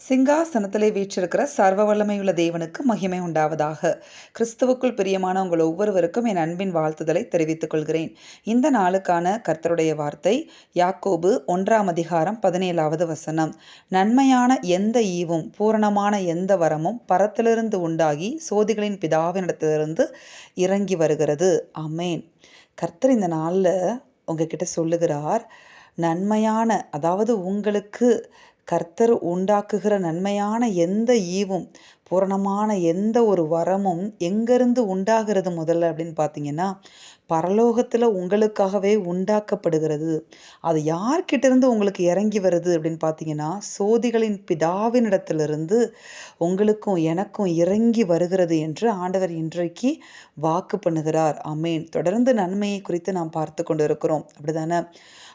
சிங்காசனத்திலே வீற்றிருக்கிற சர்வ வல்லமையுள்ள தேவனுக்கு மகிமை உண்டாவதாக. கிறிஸ்துவுக்குள் பிரியமான உங்கள் ஒவ்வொருவருக்கும் என் அன்பின் வாழ்த்துதலை தெரிவித்துக் கொள்கிறேன். இந்த நாளுக்கான கர்த்தருடைய வார்த்தை யாக்கோபு ஒன்றாம் அதிகாரம் பதினேழாவது வசனம். நன்மையான எந்த ஈவும் பூரணமான எந்த வரமும் பரத்திலிருந்து உண்டாகி சோதிகளின் பிதாவினிடத்திலிருந்து இறங்கி வருகிறது. அமேன் கர்த்தர் இந்த நாளில் உங்ககிட்ட சொல்லுகிறார் நன்மையான அதாவது உங்களுக்கு கர்த்தர் உண்டாக்குகிற நன்மையான எந்த ஈவும் பூரணமான எந்த ஒரு வரமும் எங்கேருந்து உண்டாகிறது முதல்ல அப்படின்னு பார்த்தீங்கன்னா பரலோகத்தில் உங்களுக்காகவே உண்டாக்கப்படுகிறது. அது யார்கிட்ட இருந்து உங்களுக்கு இறங்கி வருது அப்படின்னு பார்த்தீங்கன்னா சோதிகளின் பிதாவினிடத்திலிருந்து உங்களுக்கும் எனக்கும் இறங்கி வருகிறது என்று ஆண்டவர் இன்றைக்கு வாக்கு பண்ணுகிறார். அமேன் தொடர்ந்து நன்மையை குறித்து நாம் பார்த்து கொண்டு இருக்கிறோம் அப்படிதானே?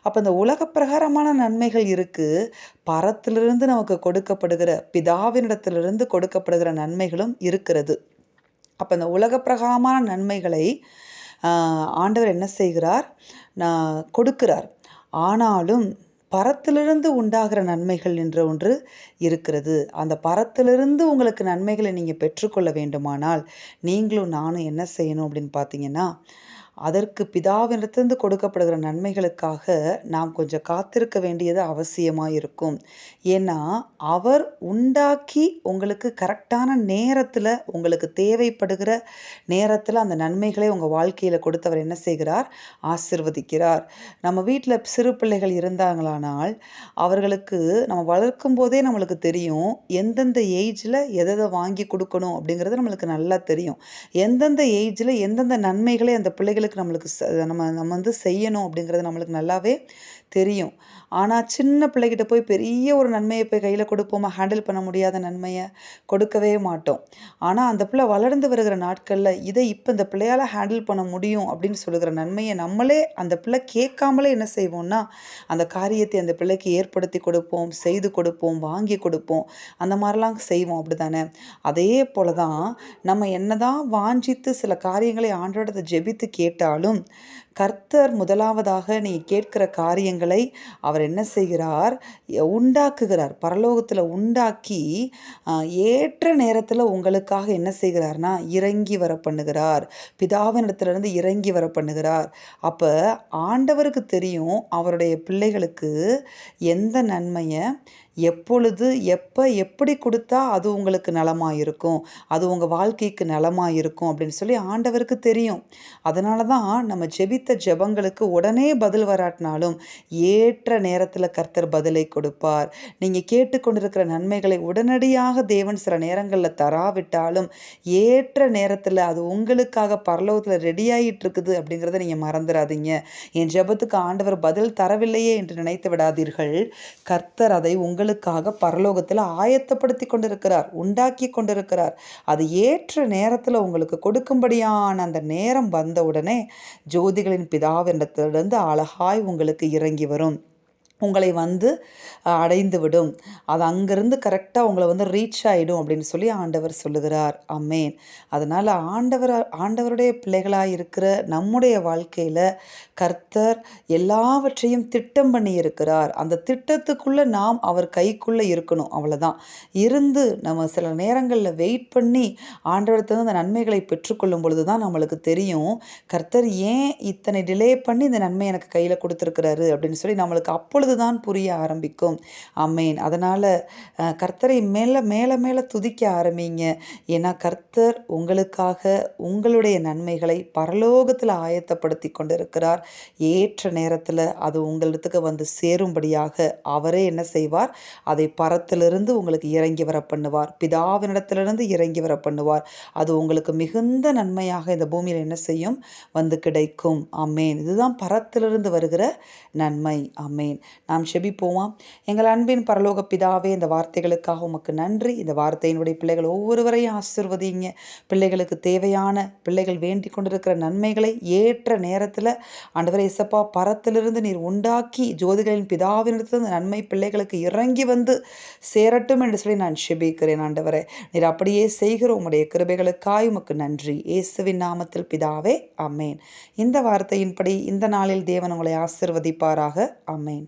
அப்போ இந்த உலக பிரகாரமான நன்மைகள் இருக்குது பரத் பரத்திலிருந்து நமக்கு கொடுக்கப்படுகிற பிதாவினிடத்திலிருந்து கொடுக்கப்படுகிற நன்மைகளும் இருக்கிறது. அப்போ இந்த உலக பிரகாரமான நன்மைகளை ஆண்டவர் என்ன செய்கிறார்? நான் கொடுக்கிறார். ஆனாலும் பரத்திலிருந்து உண்டாகிற நன்மைகள் என்ற ஒன்று இருக்கிறது. அந்த பரத்திலிருந்து உங்களுக்கு நன்மைகளை நீங்கள் பெற்றுக்கொள்ள வேண்டுமானால் நீங்களும் நானும் என்ன செய்யணும் அப்படின்னு பார்த்தீங்கன்னா அதற்கு பிதாவினிடத்திலிருந்து கொடுக்கப்படுகிற நன்மைகளுக்காக நாம் கொஞ்சம் காத்திருக்க வேண்டியது அவசியமாக இருக்கும் ஏன்னா அவர் உண்டாக்கி உங்களுக்கு கரெக்டான நேரத்தில் உங்களுக்கு தேவைப்படுகிற நேரத்தில் அந்த நன்மைகளை உங்கள் வாழ்க்கையில் கொடுத்தவர் என்ன செய்கிறார்? ஆசிர்வதிக்கிறார். நம்ம வீட்டில் சிறு பிள்ளைகள் இருந்தாங்களானால் அவர்களுக்கு நம்ம வளர்க்கும் போதே நம்மளுக்கு தெரியும் எந்தெந்த ஏஜில் எதை வாங்கி கொடுக்கணும் அப்படிங்கிறது நம்மளுக்கு நல்லா தெரியும். எந்தெந்த ஏஜில் எந்தெந்த நன்மைகளை அந்த பிள்ளைகளுக்கு நம்மளுக்கு நம்ம நம்ம வந்து செய்யணும் அப்படிங்கிறது நம்மளுக்கு நல்லாவே தெரியும். ஆனால் சின்ன பிள்ளைகிட்ட போய் பெரிய ஒரு நன்மையை போய் கையில் கொடுப்போமா? ஹேண்டில் பண்ண முடியாத நன்மையை கொடுக்கவே மாட்டோம். ஆனால் அந்த பிள்ளை வளர்ந்து வருகிற நாட்களில் இதை இப்போ இந்த பிள்ளையால் ஹேண்டில் பண்ண முடியும் அப்படின்னு சொல்லுகிற நன்மையை நம்மளே அந்த பிள்ளை கேட்காமலே என்ன செய்வோம்னா அந்த காரியத்தை அந்த பிள்ளைக்கு ஏற்படுத்தி கொடுப்போம் செய்து கொடுப்போம் வாங்கி கொடுப்போம். அந்த மாதிரிலாம் செய்வோம். அப்படி தானே அதே போல தான் நம்ம என்னதான் வாஞ்சித்து சில காரியங்களை ஆண்டோடத்தை ஜெபித்து கேட்டாலும் கர்த்தர் முதலாவதாக நீ கேட்கிற காரியங்கள் அவர் என்ன செய்கிறார்? உண்டாக்குகிறார். பரலோகத்தில் உண்டாக்கி ஏற்ற நேரத்தில் உங்களுக்காக என்ன செய்கிறார்னா இறங்கி வர பண்ணுகிறார். பிதாவினிடத்திலிருந்து இறங்கி வர பண்ணுகிறார். அப்போ ஆண்டவருக்கு தெரியும் அவருடைய பிள்ளைகளுக்கு எந்த நன்மையை எப்பொழுது எப்போ எப்படி கொடுத்தா அது உங்களுக்கு நலமாக இருக்கும் அது உங்கள் வாழ்க்கைக்கு நலமாக இருக்கும் அப்படின்னு சொல்லி ஆண்டவருக்கு தெரியும். அதனால தான் நம்ம ஜெபித்த ஜெபங்களுக்கு உடனே பதில் வராட்டினாலும் ஏற்ற நேரத்தில் கர்த்தர் பதிலை கொடுப்பார். நீங்கள் கேட்டுக்கொண்டிருக்கிற நன்மைகளை உடனடியாக தேவன் சில நேரங்களில் தராவிட்டாலும் ஏற்ற நேரத்தில் அது உங்களுக்காக பரலோகத்தில் ரெடி ஆகிட்டு இருக்குது அப்படிங்கிறத நீங்கள் மறந்துடாதீங்க என் ஜெபத்துக்கு ஆண்டவர் பதில் தரவில்லையே என்று நினைத்து விடாதீர்கள். கர்த்தர் அதை உங்கள் உங்களுக்காக பரலோகத்தில் ஆயத்தப்படுத்தி கொண்டிருக்கிறார் உண்டாக்கி கொண்டிருக்கிறார். அது ஏற்ற நேரத்தில் உங்களுக்கு கொடுக்கும்படியான அந்த நேரம் வந்த உடனே ஜோதிகளின் பிதாவினிடத்திலிருந்து அழகாய் உங்களுக்கு இறங்கி வரும். உங்களை வந்து அடைந்து விடும் அது அங்கேருந்து கரெக்டாக உங்களை வந்து ரீச் ஆகிடும் அப்படின்னு சொல்லி ஆண்டவர் சொல்லுகிறார். அம்மேன் அதனால் ஆண்டவர் ஆண்டவருடைய பிள்ளைகளாக இருக்கிற நம்முடைய வாழ்க்கையில் கர்த்தர் எல்லாவற்றையும் திட்டம் பண்ணி இருக்கிறார். அந்த திட்டத்துக்குள்ளே நாம் அவர் கைக்குள்ளே இருக்கணும். அவ்வளோதான் இருந்து நம்ம சில நேரங்களில் வெயிட் பண்ணி ஆண்டவரத்தை அந்த நன்மைகளை பெற்றுக்கொள்ளும் பொழுது தான் நம்மளுக்கு தெரியும் கர்த்தர் ஏன் இத்தனை டிலே பண்ணி இந்த நன்மை எனக்கு கையில் கொடுத்துருக்கிறாரு அப்படின்னு சொல்லி நம்மளுக்கு அப்பொழுது தான் புரிய ஆரம்பிக்கும். அம்மேன் அதனால் கர்த்தரை மேலே மேலே மேலே துதிக்க ஆரம்பிங்க. ஏன்னா கர்த்தர் உங்களுக்காக உங்களுடைய நன்மைகளை பரலோகத்தில் ஆயத்தப்படுத்தி கொண்டிருக்கிறார். ஏற்ற நேரத்தில் அது உங்களிடத்துக்கு வந்து சேரும்படியாக அவரே என்ன செய்வார்? அதை பரத்திலிருந்து உங்களுக்கு இறங்கி வர பண்ணுவார். பிதாவினிடத்திலிருந்து இறங்கி வர பண்ணுவார். அது உங்களுக்கு மிகுந்த நன்மையாக இந்த பூமியில் என்ன செய்யும்? வந்து கிடைக்கும். அம்மேன் இதுதான் பரத்திலிருந்து வருகிற நன்மை. அம்மேன் நாம் செபிப்போமா எங்கள் அன்பின் பரலோக பிதாவே இந்த வார்த்தைகளுக்காக உமக்கு நன்றி. இந்த வார்த்தையினுடைய பிள்ளைகள் ஒவ்வொருவரையும் ஆசிர்வதிங்க. பிள்ளைகளுக்கு தேவையான பிள்ளைகள் வேண்டி கொண்டிருக்கிற நன்மைகளை ஏற்ற நேரத்தில் ஆண்டவரை இசப்பா பரத்திலிருந்து நீர் உண்டாக்கி ஜோதிகளின் பிதாவினிடத்திலிருந்து நன்மை பிள்ளைகளுக்கு இறங்கி வந்து சேரட்டும் என்று சொல்லி நான் செபிக்கிறேன் ஆண்டவரை. நீர் அப்படியே செய்கிற உம்முடைய கிருபைகளுக்காய் உமக்கு நன்றி. இயேசுவின் நாமத்தில் பிதாவே அம்மேன் இந்த வார்த்தையின்படி இந்த நாளில் தேவன் உங்களை ஆசிர்வதிப்பாராக. அம்மேன்